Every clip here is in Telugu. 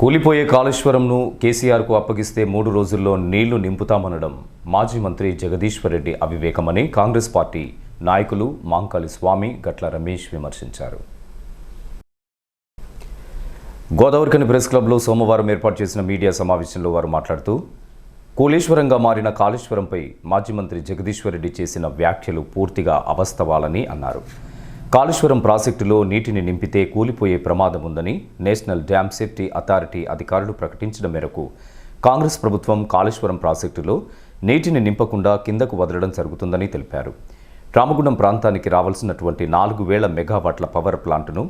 కూలిపోయే కాళేశ్వరంను కేసీఆర్కు అప్పగిస్తే మూడు రోజుల్లో నీళ్ళు నింపుతామనడం మాజీ మంత్రి జగదీశ్వర్ రెడ్డి అవివేకమని కాంగ్రెస్ పార్టీ నాయకులు మాంకాళి స్వామి గట్ల రమేష్ విమర్శించారు. గోదావరికని ప్రెస్ క్లబ్లో సోమవారం ఏర్పాటు చేసిన మీడియా సమావేశంలో వారు మాట్లాడుతూ కూలేశ్వరంగా మారిన కాళేశ్వరంపై మాజీ మంత్రి జగదీశ్వర్ రెడ్డి చేసిన వ్యాఖ్యలు పూర్తిగా అవాస్తవాలని అన్నారు. కాళేశ్వరం ప్రాజెక్టులో నీటిని నింపితే కూలిపోయే ప్రమాదం ఉందని నేషనల్ డ్యామ్ సేఫ్టీ అథారిటీ అధికారులు ప్రకటించిన మేరకు కాంగ్రెస్ ప్రభుత్వం కాళేశ్వరం ప్రాజెక్టులో నీటిని నింపకుండా కిందకు వదలడం జరుగుతుందని తెలిపారు. రామగుండం ప్రాంతానికి రావాల్సినటువంటి నాలుగు వేల మెగావాట్ల పవర్ ప్లాంటును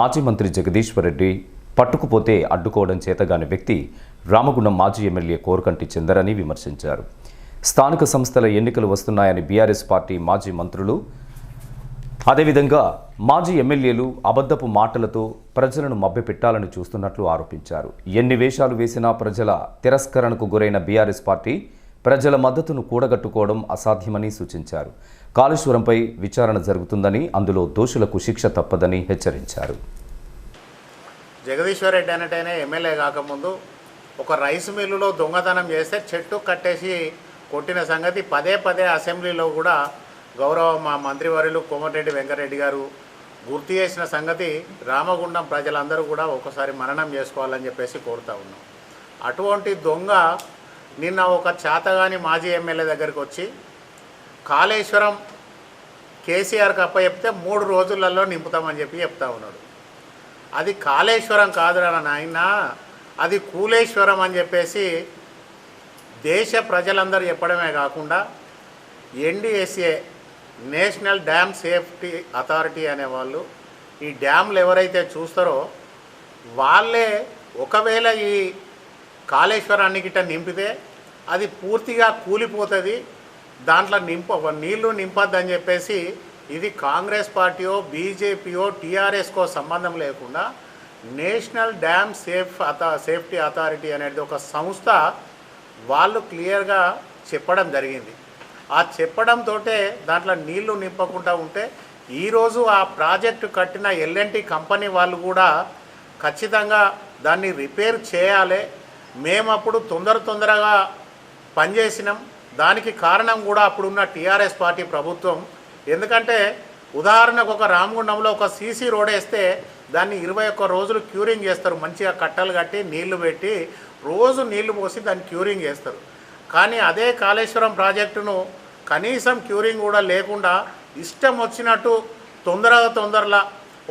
మాజీ మంత్రి జగదీశ్వర్ రెడ్డి పట్టుకుపోతే అడ్డుకోవడం చేతగాని వ్యక్తి రామగుండం మాజీ ఎమ్మెల్యే కోరకంటి చందరని విమర్శించారు. స్థానిక సంస్థల ఎన్నికలు వస్తున్నాయని బీఆర్ఎస్ పార్టీ మాజీ మంత్రులు అదేవిధంగా మాజీ ఎమ్మెల్యేలు అబద్ధపు మాటలతో ప్రజలను మభ్యపెట్టాలని చూస్తున్నట్లు ఆరోపించారు. ఎన్ని వేషాలు వేసినా ప్రజల తిరస్కరణకు గురైన బీఆర్ఎస్ పార్టీ ప్రజల మద్దతును కూడగట్టుకోవడం అసాధ్యమని సూచించారు. కాళేశ్వరంపై విచారణ జరుగుతుందని అందులో దోషులకు శిక్ష తప్పదని హెచ్చరించారు. జగదీశ్వర్ రెడ్డి అనేటైనా ఎమ్మెల్యే కాకముందు ఒక రైస్ మిల్లులో దొంగతనం చేస్తే చెట్టు కట్టేసి కొట్టిన సంగతి పదే పదే అసెంబ్లీలో కూడా గౌరవ మా మంత్రివర్యులు కోమటిరెడ్డి వెంకరెడ్డి గారు గుర్తు చేసిన సంగతి రామగుండం ప్రజలందరూ కూడా ఒకసారి మననం చేసుకోవాలని చెప్పేసి కోరుతా ఉన్నాం. అటువంటి దొంగ నిన్న ఒక చేతగాని మాజీ ఎమ్మెల్యే దగ్గరికి వచ్చి కాళేశ్వరం కేసీఆర్కి అప్ప చెప్తే మూడు రోజులలో నింపుతామని చెప్పి చెప్తా ఉన్నాడు. అది కాళేశ్వరం కాదురా నాయన అది కూలేశ్వరం అని చెప్పేసి దేశ ప్రజలందరూ చెప్పడమే కాకుండా NDSA national dam safety authority అనేవాళ్ళు ఈ డ్యామ్లు ఎవరైతే చూస్తారో వాళ్ళే ఒకవేళ ఈ కాళేశ్వరాన్ని గిట్ట నింపితే అది పూర్తిగా కూలిపోతుంది దాంట్లో నింప నీళ్ళు నింపొద్దని చెప్పేసి ఇది కాంగ్రెస్ పార్టీయో బీజేపీయో టీఆర్ఎస్కో సంబంధం లేకుండా నేషనల్ డ్యామ్ సేఫ్ అథా సేఫ్టీ అథారిటీ అనేది ఒక సంస్థ వాళ్ళు క్లియర్గా చెప్పడం జరిగింది. ఆ చెప్పడంతో దాంట్లో నీళ్ళు నింపకుండా ఉంటే ఈరోజు ఆ ప్రాజెక్టు కట్టిన ఎల్ఎన్టీ కంపెనీ వాళ్ళు కూడా ఖచ్చితంగా దాన్ని రిపేర్ చేయాలి. మేము అప్పుడు తొందర తొందరగా పనిచేసినాం. దానికి కారణం కూడా అప్పుడున్న టీఆర్ఎస్ పార్టీ ప్రభుత్వం. ఎందుకంటే ఉదాహరణకు ఒక రామగుండంలో ఒక సీసీ రోడ్ వేస్తే దాన్ని ఇరవై ఒక్క రోజులు క్యూరింగ్ చేస్తారు. మంచిగా కట్టలు కట్టి నీళ్ళు పెట్టి రోజు నీళ్ళు పోసి దాన్ని క్యూరింగ్ చేస్తారు. కానీ అదే కాళేశ్వరం ప్రాజెక్టును కనీసం క్యూరింగ్ కూడా లేకుండా ఇష్టం వచ్చినట్టు తొందరగా తొందరలా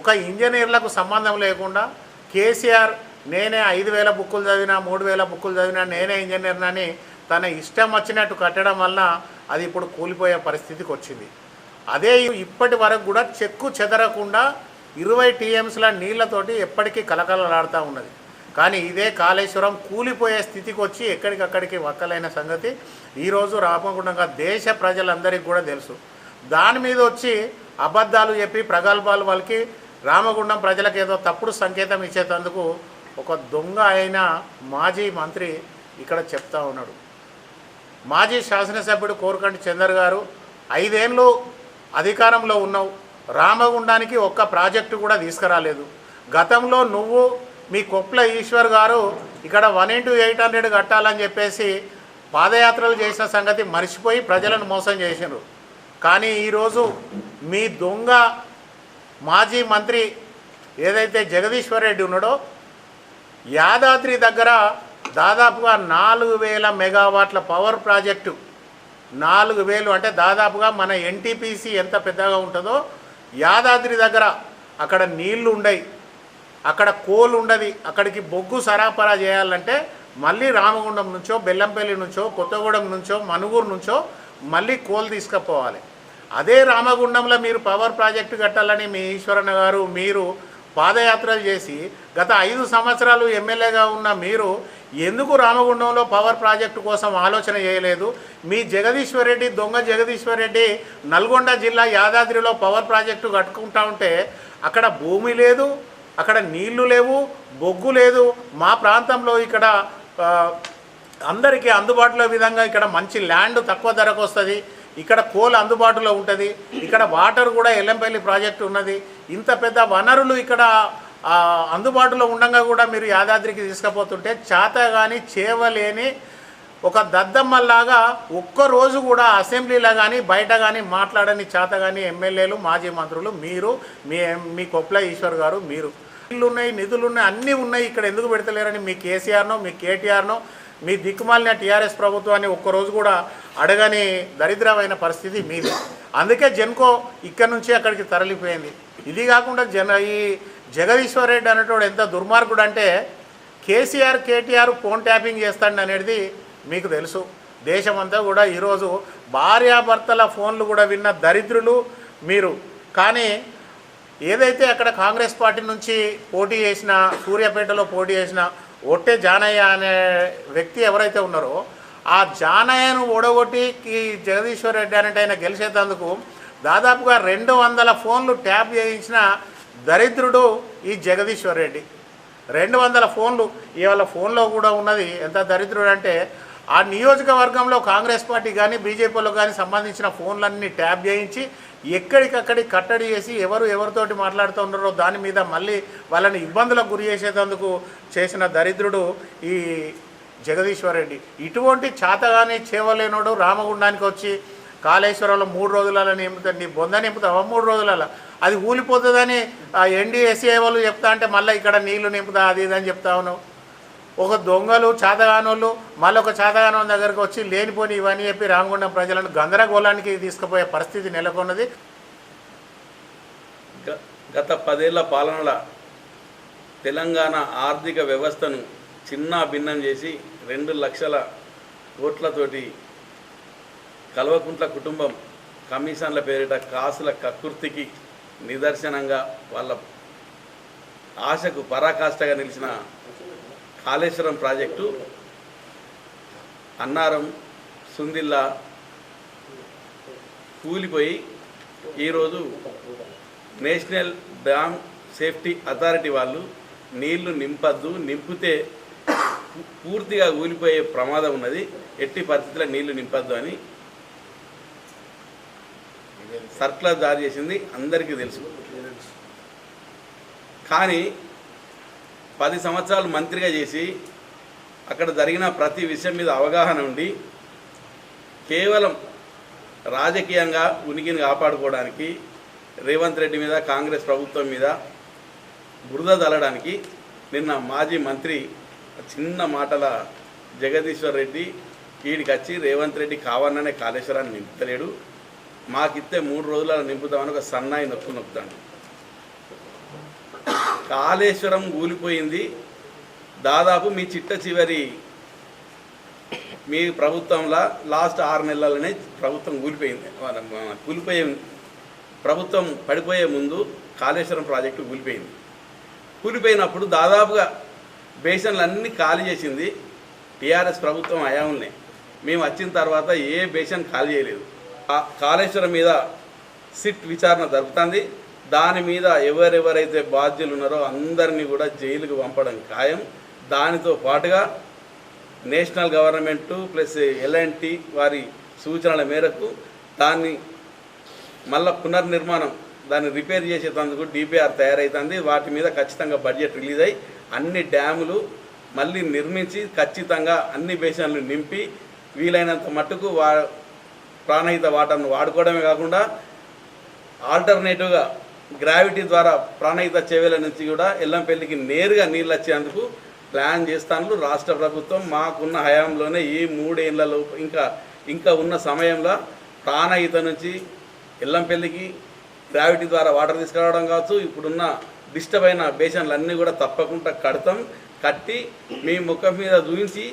ఒక ఇంజనీర్లకు సంబంధం లేకుండా కేసీఆర్ నేనే ఐదు వేల బుక్కులు చదివినా మూడు వేల బుక్కులు చదివినా నేనే ఇంజనీర్నని తన ఇష్టం వచ్చినట్టు కట్టడం వలన అది ఇప్పుడు కూలిపోయే పరిస్థితికి వచ్చింది. అదే ఇప్పటి వరకు కూడా చెక్కు చెదరకుండా ఇరవై టీఎంస్ల నీళ్ళతోటి ఎప్పటికీ కలకలలాడుతూ ఉన్నది. కానీ ఇదే కాళేశ్వరం కూలిపోయే స్థితికి వచ్చి ఎక్కడికక్కడికి వక్కలైన సంగతి. ఈరోజు రామగుండంగా దేశ ప్రజలందరికీ కూడా తెలుసు. దాని మీద వచ్చి అబద్ధాలు చెప్పి ప్రగల్భాలు వాళ్ళకి రామగుండం ప్రజలకు ఏదో తప్పుడు సంకేతం ఇచ్చేటందుకు ఒక దొంగ అయిన మాజీ మంత్రి ఇక్కడ చెప్తా ఉన్నాడు. మాజీ శాసనసభ్యుడు కోరకంటి చందర్ గారు ఐదేళ్ళు అధికారంలో ఉన్నావు. రామగుండానికి ఒక్క ప్రాజెక్టు కూడా తీసుకురాలేదు. గతంలో నువ్వు మీ కొప్ల ఈశ్వర్ గారు ఇక్కడ వన్ ఇంటూ ఎయిట్ హండ్రెడ్ కట్టాలని చెప్పేసి పాదయాత్రలు చేసిన సంగతి మర్చిపోయి ప్రజలను మోసం చేసినారు కానీ ఈరోజు మీ దొంగ మాజీ మంత్రి ఏదైతే జగదీశ్వర్ రెడ్డి ఉన్నాడో యాదాద్రి దగ్గర దాదాపుగా నాలుగు వేల మెగావాట్ల పవర్ ప్రాజెక్టు నాలుగు వేలు అంటే దాదాపుగా మన ఎన్టీపీసీ ఎంత పెద్దగా ఉంటుందో యాదాద్రి దగ్గర అక్కడ నీళ్ళు ఉండయి. అక్కడ కోల్ ఉండదు అక్కడికి బొగ్గు సరఫరా చేయాలంటే మళ్ళీ రామగుండం నుంచో బెల్లంపల్లి నుంచో కొత్తగూడెం నుంచో మనుగూరు నుంచో మళ్ళీ కోల్ తీసుకుపోవాలి. అదే రామగుండంలో మీరు పవర్ ప్రాజెక్టు కట్టాలని మీ ఈశ్వరన్న గారు మీరు పాదయాత్రలు చేసి గత ఐదు సంవత్సరాలు ఎమ్మెల్యేగా ఉన్న మీరు ఎందుకు రామగుండంలో పవర్ ప్రాజెక్టు కోసం ఆలోచన చేయలేదు? మీ జగదీశ్వర్ రెడ్డి దొంగ జగదీశ్వర్ రెడ్డి నల్గొండ జిల్లా యాదాద్రిలో పవర్ ప్రాజెక్టు కట్టుకుంటా ఉంటే అక్కడ భూమి లేదు అక్కడ నీళ్ళు లేవు బొగ్గు లేదు. మా ప్రాంతంలో ఇక్కడ అందరికీ అందుబాటులో విధంగా ఇక్కడ మంచి ల్యాండ్ తక్కువ ధరకు వస్తుంది. ఇక్కడ కోల్ అందుబాటులో ఉంటుంది. ఇక్కడ వాటర్ కూడా ఎల్లంపల్లి ప్రాజెక్టు ఉన్నది. ఇంత పెద్ద వనరులు ఇక్కడ అందుబాటులో ఉండగా కూడా మీరు యాదాద్రికి తీసుకుపోతుంటే చేత కానీ చేవలేని ఒక దద్దమ్మల్లాగా ఒక్కరోజు కూడా అసెంబ్లీలో కానీ బయట కానీ మాట్లాడని చేత కానీ ఎమ్మెల్యేలు మాజీ మంత్రులు మీరు మీ మీ కొప్ల ఈశ్వర్ గారు మీరు. ఇల్లు ఉన్నాయి నిధులు ఉన్నాయి అన్నీ ఉన్నాయి. ఇక్కడ ఎందుకు పెడతలేరని మీ కేసీఆర్నో మీ కేటీఆర్నో మీ దిక్కుమాలిన టీఆర్ఎస్ ప్రభుత్వాన్ని ఒక్కరోజు కూడా అడగని దరిద్రమైన పరిస్థితి మీది. అందుకే జెన్కో ఇక్కడ నుంచి అక్కడికి తరలిపోయింది. ఇది కాకుండా జన ఈ జగదీశ్వర్ రెడ్డి అనేటోడు ఎంత దుర్మార్గుడు అంటే కేసీఆర్ కేటీఆర్ ఫోన్ ట్యాపింగ్ చేస్తాడు అనేది మీకు తెలుసు. దేశమంతా కూడా ఈరోజు భార్యాభర్తల ఫోన్లు కూడా విన్న దరిద్రులు మీరు. కానీ ఏదైతే అక్కడ కాంగ్రెస్ పార్టీ నుంచి పోటీ చేసిన సూర్యాపేటలో పోటీ చేసిన ఒట్టే జానయ్య అనే వ్యక్తి ఎవరైతే ఉన్నారో ఆ జానయ్యను ఓడగొట్టి జగదీశ్వర్ రెడ్డి అనేట ఆయన గెలిచేటందుకు దాదాపుగా రెండు వందల ఫోన్లు ట్యాప్ చేయించిన దరిద్రుడు ఈ జగదీశ్వర్ రెడ్డి. రెండు వందల ఫోన్లు ఇవాళ ఫోన్లో కూడా ఉన్నది ఎంత దరిద్రుడు అంటే ఆ నియోజకవర్గంలో కాంగ్రెస్ పార్టీ కానీ బీజేపీలో కానీ సంబంధించిన ఫోన్లన్నీ ట్యాప్ చేయించి ఎక్కడికక్కడి కట్టడి చేసి ఎవరు ఎవరితోటి మాట్లాడుతూ ఉన్నారో దాని మీద మళ్ళీ వాళ్ళని ఇబ్బందులకు గురి చేసేటందుకు చేసిన దరిద్రుడు ఈ జగదీశ్వర్ రెడ్డి. ఇటువంటి చేతగాని చేవలేనోడు రామగుండానికి వచ్చి కాళేశ్వరంలో మూడు రోజులలో నింపుతా నీ బొంద నింపుతావా? మూడు రోజులలో. అది ఊలిపోతుందని ఎన్డీఎస్ఏ వాళ్ళు చెప్తా అంటే మళ్ళీ ఇక్కడ నీళ్ళు నింపుతా అది ఇది అని చెప్తా ఉన్నావు. ఒక దొంగలు చేతగానోళ్ళు మళ్ళీ ఒక చేతగానో దగ్గరకు వచ్చి లేనిపోని ఇవన్నీ చెప్పి రామగుండం ప్రజలను గందరగోళానికి తీసుకుపోయే పరిస్థితి నెలకొన్నది. గ- గత పదేళ్ళ పాలనల తెలంగాణ ఆర్థిక వ్యవస్థను చిన్న భిన్నం చేసి రెండు లక్షల కోట్లతోటి కల్వకుంట్ల కుటుంబం కమిషన్ల పేరిట కాసుల కకృతికి నిదర్శనంగా వాళ్ళ ఆశకు పరాకాష్ఠగా నిలిచిన కాళేశ్వరం ప్రాజెక్టు అన్నారం సుందిల్లా కూలిపోయి ఈరోజు నేషనల్ డ్యామ్ సేఫ్టీ అథారిటీ వాళ్ళు నీళ్ళు నింపద్దు నింపితే పూర్తిగా కూలిపోయే ప్రమాదం ఉన్నది. ఎట్టి పరిస్థితుల్లో నీళ్ళు నింపద్దు అని సర్కులర్ జారీ చేసింది అందరికీ తెలుసు. కానీ పది సంవత్సరాలు మంత్రిగా చేసి అక్కడ జరిగిన ప్రతి విషయం మీద అవగాహన ఉండి కేవలం రాజకీయంగా ఉనికిని కాపాడుకోవడానికి రేవంత్ రెడ్డి మీద కాంగ్రెస్ ప్రభుత్వం మీద బురద చల్లడానికి నిన్న మాజీ మంత్రి చిన్న మాటల జగదీశ్వర్ రెడ్డి వీడికి వచ్చి రేవంత్ రెడ్డి కావాలనే కాళేశ్వరాన్ని నింపుతలేడు. మాకిస్తే మూడు రోజులలో నింపుతామని ఒక సన్నాయి నొక్కు నొక్కుతాడు. కాళేశ్వరం కూలిపోయింది దాదాపు మీ చిట్ట చివరి మీ ప్రభుత్వంలో లాస్ట్ ఆరు నెలలనే ప్రభుత్వం కూలిపోయింది కూలిపోయే ప్రభుత్వం పడిపోయే ముందు కాళేశ్వరం ప్రాజెక్టు కూలిపోయింది కూలిపోయినప్పుడు దాదాపుగా బేసన్లు అన్నీ ఖాళీ చేసింది టీఆర్ఎస్ ప్రభుత్వం హయాంలోనే మేము వచ్చిన తర్వాత ఏ బేసన్ ఖాళీ చేయలేదు. ఆ కాళేశ్వరం మీద సిట్ విచారణ జరుపుతుంది. దాని మీద ఎవరెవరైతే బాధ్యులు ఉన్నారో అందరినీ కూడా జైలుకు పంపడం ఖాయం. దానితో పాటుగా నేషనల్ గవర్నమెంటు ప్లస్ ఎల్ఎన్టీ వారి సూచనల మేరకు దాన్ని మళ్ళా పునర్నిర్మాణం దాన్ని రిపేర్ చేసేటందుకు డిపిఆర్ తయారవుతుంది వాటి మీద ఖచ్చితంగా బడ్జెట్ రిలీజ్ అయ్యి అన్ని డ్యాములు మళ్ళీ నిర్మించి ఖచ్చితంగా అన్ని బేసిన్లు నింపి వీలైనంత మట్టుకు వా ప్రాణహిత వాటర్ను వాడుకోవడమే కాకుండా ఆల్టర్నేటివ్గా గ్రావిటీ ద్వారా ప్రాణహిత చెవేల నుంచి కూడా ఎల్లంపల్లికి నేరుగా నీళ్ళు వచ్చేందుకు ప్లాన్ చేస్తాను రాష్ట్ర ప్రభుత్వం మాకున్న హయాంలోనే ఈ మూడేళ్ళలో ఇంకా ఇంకా ఉన్న సమయంలో ప్రాణహిత నుంచి ఎల్లంపల్లికి గ్రావిటీ ద్వారా వాటర్ తీసుకురావడం కావచ్చు ఇప్పుడున్న డిస్టర్బ్ అయిన బేషన్లన్నీ కూడా తప్పకుండా కడతాం. కట్టి మీ ముఖం మీద చూపించి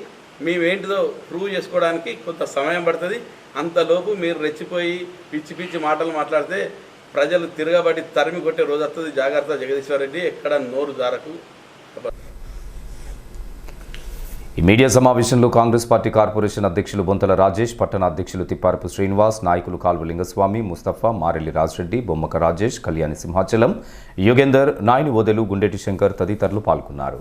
మేమేంటిదో ప్రూవ్ చేసుకోవడానికి కొంత సమయం పడుతుంది. అంతలోపు మీరు రెచ్చిపోయి పిచ్చి పిచ్చి మాటలు మాట్లాడితే ప్రజలు తిరగబడి తరిమి కొట్టే రోజు వస్తుంది. జాగ్రత్త జగదీశ్వర్ రెడ్డి ఎక్కడ నోరు జారకు. ఈ మీడియా సమావేశంలో కాంగ్రెస్ పార్టీ కార్పొరేషన్ అధ్యక్షులు బొంతల రాజేష్ పట్టణ అధ్యక్షులు తిప్పారపు శ్రీనివాస్ నాయకులు కాల్వ లింగస్వామి ముస్తఫా మారెల్లి రాజరెడ్డి బొమ్మక రాజేష్ కళ్యాణి సింహాచలం యుగేందర్ నాయని ఓదెలు గుండెటి శంకర్ తదితరులు పాల్గొన్నారు.